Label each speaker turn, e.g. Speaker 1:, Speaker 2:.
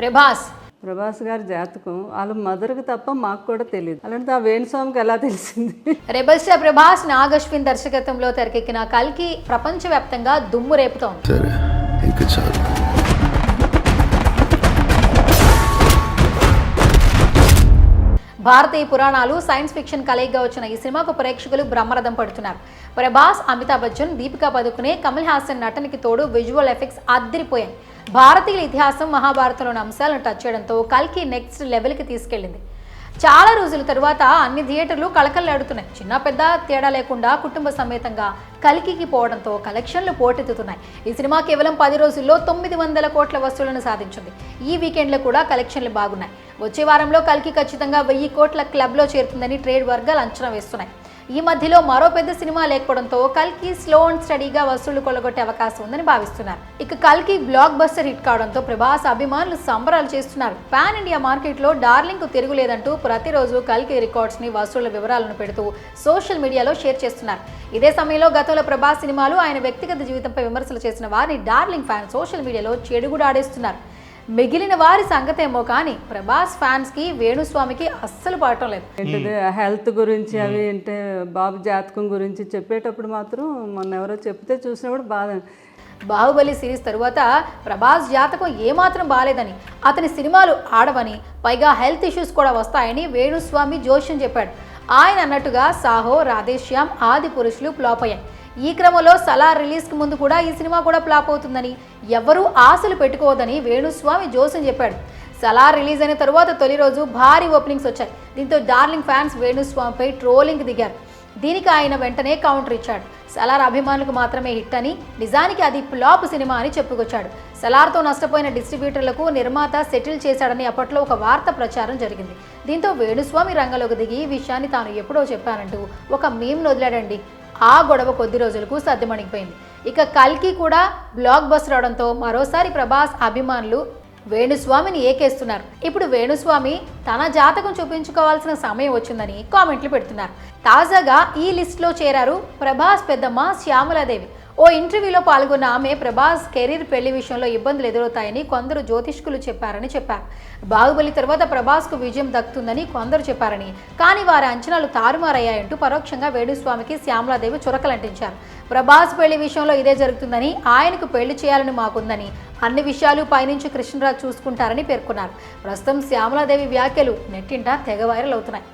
Speaker 1: ప్రభాస్.
Speaker 2: ప్రభాస్ గారి జాతకం వాళ్ళ మదర్కి తప్ప మాకు కూడా తెలియదు అలాంటి ఆ వేణుస్వామికి ఎలా తెలిసింది?
Speaker 1: రెబల్ స్టార్ ప్రభాస్ నాగశ్విన్ దర్శకత్వంలో తెరకెక్కిన కల్కి ప్రపంచవ్యాప్తంగా దుమ్ము రేపుతోంది.
Speaker 3: సరే ఇంక చాలు.
Speaker 1: భారతీయ పురాణాలు సైన్స్ ఫిక్షన్ కలయిగా వచ్చిన ఈ సినిమాకు ప్రేక్షకులు బ్రహ్మరథం పడుతున్నారు. ప్రభాస్ అమితాబ్ బచ్చన్ దీపికా పదుకునే కమల్ హాసన్ నటనకి తోడు విజువల్ ఎఫెక్ట్స్ అద్దరిపోయాయి. భారతీయుల ఇతిహాసం మహాభారతంలోని అంశాలను టచ్ చేయడంతో కల్కి నెక్స్ట్ లెవెల్కి తీసుకెళ్ళింది. చాలా రోజుల తరువాత అన్ని థియేటర్లు కలకల్లాడుతున్నాయి చిన్న పెద్ద తేడా లేకుండా కుటుంబ సమేతంగా కలికికి పోవడంతో కలెక్షన్లు పోటెత్తుతున్నాయి. ఈ సినిమా కేవలం పది రోజుల్లో తొమ్మిది వందల కోట్ల వసూళ్ళను సాధించింది. ఈ వీకెండ్లో కూడా కలెక్షన్లు బాగున్నాయి. వచ్చే వారంలో కలికి ఖచ్చితంగా వెయ్యి కోట్ల క్లబ్లో చేరుతుందని ట్రేడ్ వర్గాలు అంచనా వేస్తున్నాయి. ఈ మధ్యలో మరో పెద్ద సినిమా లేకపోవడంతో కల్కి స్లో అండ్ స్టడీగా వసూళ్ళు కొలగొట్టే అవకాశం ఉందని భావిస్తున్నారు. ఇక కల్కి బ్లాక్ బస్టర్ హిట్ కావడంతో ప్రభాస్ అభిమానులు సంబరాలు చేస్తున్నారు. పాన్ ఇండియా మార్కెట్లో డార్లింగ్కు తిరుగులేదంటూ ప్రతిరోజు కల్కి రికార్డ్స్ని వసూళ్ళ వివరాలను పెడుతూ సోషల్ మీడియాలో షేర్ చేస్తున్నారు. ఇదే సమయంలో గతంలో ప్రభాస్ సినిమాలు ఆయన వ్యక్తిగత జీవితంపై విమర్శలు చేసిన వారిని డార్లింగ్ ఫ్యాన్ సోషల్ మీడియాలో చెడుగుడాడేస్తున్నారు. మిగిలిన వారి సంగతేమో కానీ ప్రభాస్ ఫ్యాన్స్కి వేణుస్వామికి అస్సలు పడటం లేదు.
Speaker 2: హెల్త్ గురించి అవి అంటే బాబు జాతకం గురించి చెప్పేటప్పుడు మాత్రం మొన్న ఎవరో చెప్తే చూసినప్పుడు బాధ.
Speaker 1: బాహుబలి సిరీస్ తరువాత ప్రభాస్ జాతకం ఏమాత్రం బాలేదని అతని సినిమాలు ఆడవని పైగా హెల్త్ ఇష్యూస్ కూడా వస్తాయని వేణుస్వామి జోష్యం చెప్పాడు. ఆయన అన్నట్టుగా సాహో రాధేశ్యామ్ ఆది పురుషులు ఫ్లాప్ అయ్యాయి. ఈ క్రమంలో సలార్ రిలీజ్కి ముందు కూడా ఈ సినిమా కూడా ఫ్లాప్ అవుతుందని ఎవరూ ఆశలు పెట్టుకోవద్దని వేణుస్వామి జోసన్ చెప్పాడు. సలార్ రిలీజ్ అయిన తరువాత తొలి రోజు భారీ ఓపెనింగ్స్ వచ్చాయి. దీంతో డార్లింగ్ ఫ్యాన్స్ వేణుస్వామిపై ట్రోలింగ్ దిగారు. దీనికి ఆయన వెంటనే కౌంటర్ ఇచ్చాడు. సలార్ అభిమానులకు మాత్రమే హిట్ అని నిజానికి అది ఫ్లాప్ సినిమా అని చెప్పుకొచ్చాడు. సలార్తో నష్టపోయిన డిస్ట్రిబ్యూటర్లకు నిర్మాత సెటిల్ చేశాడని అప్పట్లో ఒక వార్త ప్రచారం జరిగింది. దీంతో వేణుస్వామి రంగంలోకి దిగి ఈ విషయాన్ని తాను ఎప్పుడో చెప్పానంటూ ఒక మీమ్ వదిలాడండి. ఆ గొడవ కొద్ది రోజులకు సర్దుమణిగిపోయింది. ఇక కల్కి కూడా బ్లాక్ బస్ రావడంతో మరోసారి ప్రభాస్ అభిమానులు వేణుస్వామిని ఏకేస్తున్నారు. ఇప్పుడు వేణుస్వామి తన జాతకం చూపించుకోవాల్సిన సమయం వచ్చిందని కామెంట్లు పెడుతున్నారు. తాజాగా ఈ లిస్ట్లో చేరారు ప్రభాస్ పెద్దమ్మ శ్యామలాదేవి. ఓ ఇంటర్వ్యూలో పాల్గొన్న ఆమె ప్రభాస్ కెరీర్ పెళ్ళి విషయంలో ఇబ్బందులు ఎదురవుతాయని కొందరు జ్యోతిష్కులు చెప్పారని చెప్పారు. బాహుబలి తర్వాత ప్రభాస్కు విజయం దక్కుతుందని కొందరు చెప్పారని కానీ వారి అంచనాలు తారుమారయ్యాయంటూ పరోక్షంగా వేణుస్వామికి శ్యామలాదేవి చురకలంటించారు. ప్రభాస్ పెళ్ళి విషయంలో ఇదే జరుగుతుందని ఆయనకు పెళ్ళి చేయాలని మాకుందని అన్ని విషయాలు పైనుంచి కృష్ణరాజు చూసుకుంటారని పేర్కొన్నారు. ప్రస్తుతం శ్యామలాదేవి వ్యాఖ్యలు నెట్టింట తెగ వైరల్ అవుతున్నాయి.